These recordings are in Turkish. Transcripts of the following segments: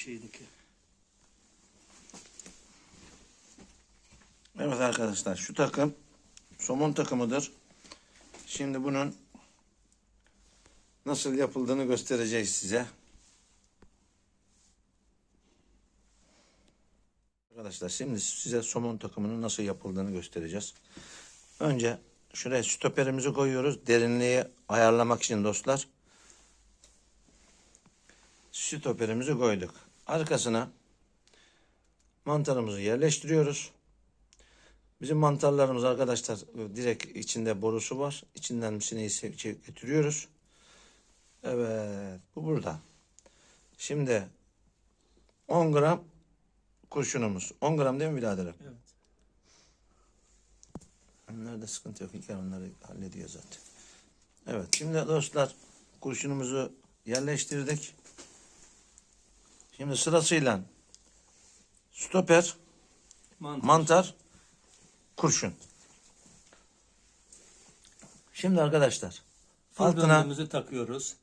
şeydeki. Evet arkadaşlar şu takım somon takımıdır. Şimdi bunun nasıl yapıldığını göstereceğiz size. Arkadaşlar şimdi size somon takımının nasıl yapıldığını göstereceğiz. Önce şuraya stoperimizi koyuyoruz. Derinliği ayarlamak için dostlar. Stoperimizi koyduk. Arkasına mantarımızı yerleştiriyoruz. Bizim mantarlarımız arkadaşlar e, direkt içinde borusu var. İçinden sineği se- çe- getiriyoruz. Evet bu burada. Şimdi 10 gram kurşunumuz. 10 gram değil mi biraderim? Evet. Onlarda sıkıntı yok. İlker onları hallediyor zaten. Evet şimdi dostlar kurşunumuzu yerleştirdik. Şimdi sırasıyla stoper, Mantar. mantar, kurşun. Şimdi arkadaşlar altına Fırınımızı takıyoruz.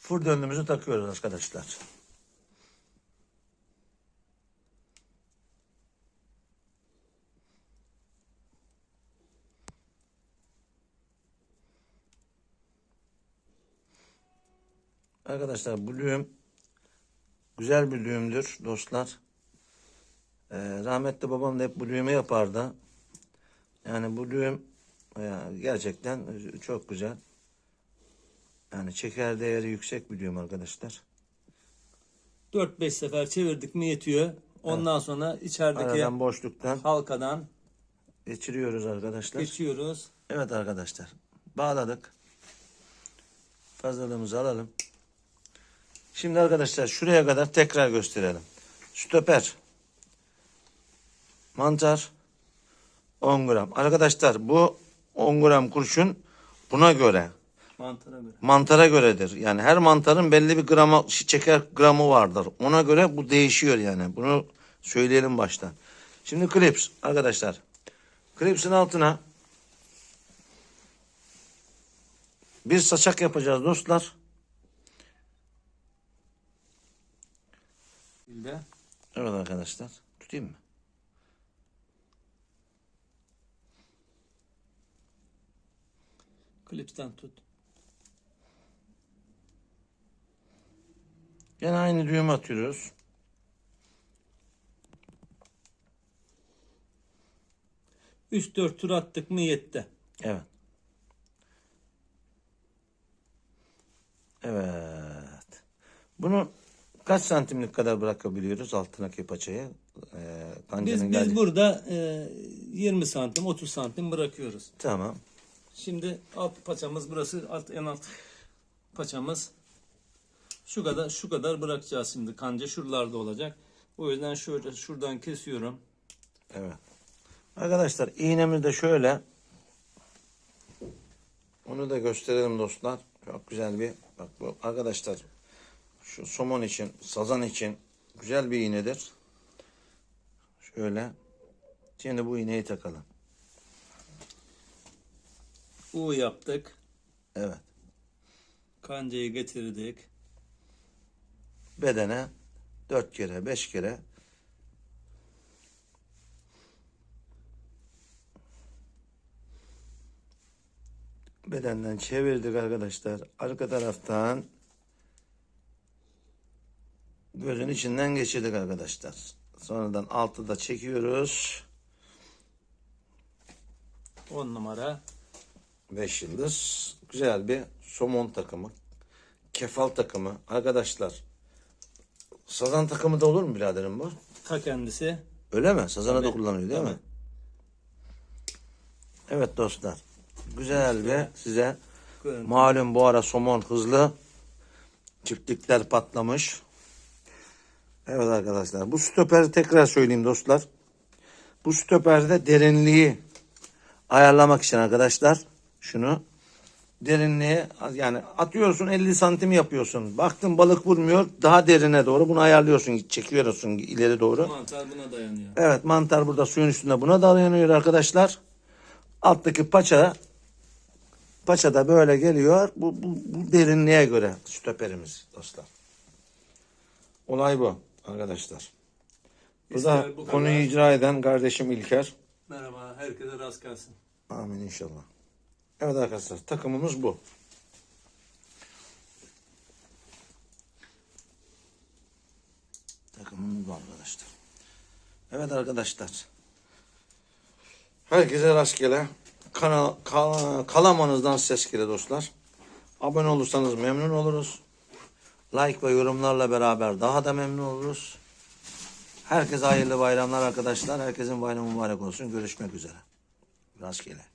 fır döndüğümüzü takıyoruz arkadaşlar. Arkadaşlar düğüm güzel bir düğümdür dostlar. Ee, rahmetli babam da hep bu düğümü yapardı. Yani bu düğüm ya, gerçekten çok güzel. Yani çeker değeri yüksek bir düğüm arkadaşlar. 4-5 sefer çevirdik mi yetiyor. Ondan sonra içerideki Aradan boşluktan halkadan geçiriyoruz arkadaşlar. geçiyoruz. Evet arkadaşlar. Bağladık. Fazlalığımızı alalım. Şimdi arkadaşlar şuraya kadar tekrar gösterelim. Stoper. Mantar. 10 gram. Arkadaşlar bu 10 gram kurşun buna göre Mantara göre. mantara göredir. Yani her mantarın belli bir grama çeker gramı vardır. Ona göre bu değişiyor yani. Bunu söyleyelim baştan. Şimdi klips arkadaşlar. Klipsin altına bir saçak yapacağız dostlar. Şekilde. Evet arkadaşlar. Tutayım mı? Klipsten tut. Yine aynı düğümü atıyoruz. Üç dört tur attık mı yetti. Evet. Evet. Bunu kaç santimlik kadar bırakabiliyoruz altındaki paçayı? Ee, Biz, kancanın biz burada e, 20 santim 30 santim bırakıyoruz. Tamam. Şimdi alt paçamız burası alt en alt paçamız. Şu kadar şu kadar bırakacağız şimdi kanca şuralarda olacak. O yüzden şöyle şuradan kesiyorum. Evet. Arkadaşlar iğnemiz de şöyle. Onu da gösterelim dostlar. Çok güzel bir bak bu arkadaşlar şu somon için, sazan için güzel bir iğnedir. Şöyle. Şimdi bu iğneyi takalım. U yaptık. Evet. Kancayı getirdik. Bedene dört kere, beş kere bedenden çevirdik arkadaşlar. Arka taraftan gözün içinden geçirdik arkadaşlar. Sonradan altı da çekiyoruz. 10 numara. Beş yıldız. Güzel bir somon takımı. Kefal takımı. Arkadaşlar sazan takımı da olur mu biraderim bu? Ta kendisi. Öyle mi? Sazana da Tabii. kullanılıyor değil mi? Tabii. Evet dostlar. Güzel bir size malum bu ara somon hızlı. Çiftlikler patlamış. Evet arkadaşlar. Bu stoperi tekrar söyleyeyim dostlar. Bu stoperde derinliği ayarlamak için arkadaşlar şunu derinliği yani atıyorsun 50 santim yapıyorsun. Baktın balık vurmuyor daha derine doğru bunu ayarlıyorsun çekiyorsun ileri doğru. Mantar buna dayanıyor. Evet mantar burada suyun üstünde buna dayanıyor arkadaşlar. Alttaki paça paça da böyle geliyor. Bu, bu, bu derinliğe göre stoperimiz dostlar. Olay bu. Arkadaşlar. Bu da bu konuyu kadar. icra eden kardeşim İlker. Merhaba, herkese rast gelsin. Amin inşallah. Evet arkadaşlar takımımız bu. Takımımız bu arkadaşlar. Evet arkadaşlar. Herkese rastgele. Kanal, kal, kalamanızdan ses gele dostlar. Abone olursanız memnun oluruz. Like ve yorumlarla beraber daha da memnun oluruz. Herkese hayırlı bayramlar arkadaşlar. Herkesin bayramı mübarek olsun. Görüşmek üzere. Rastgele.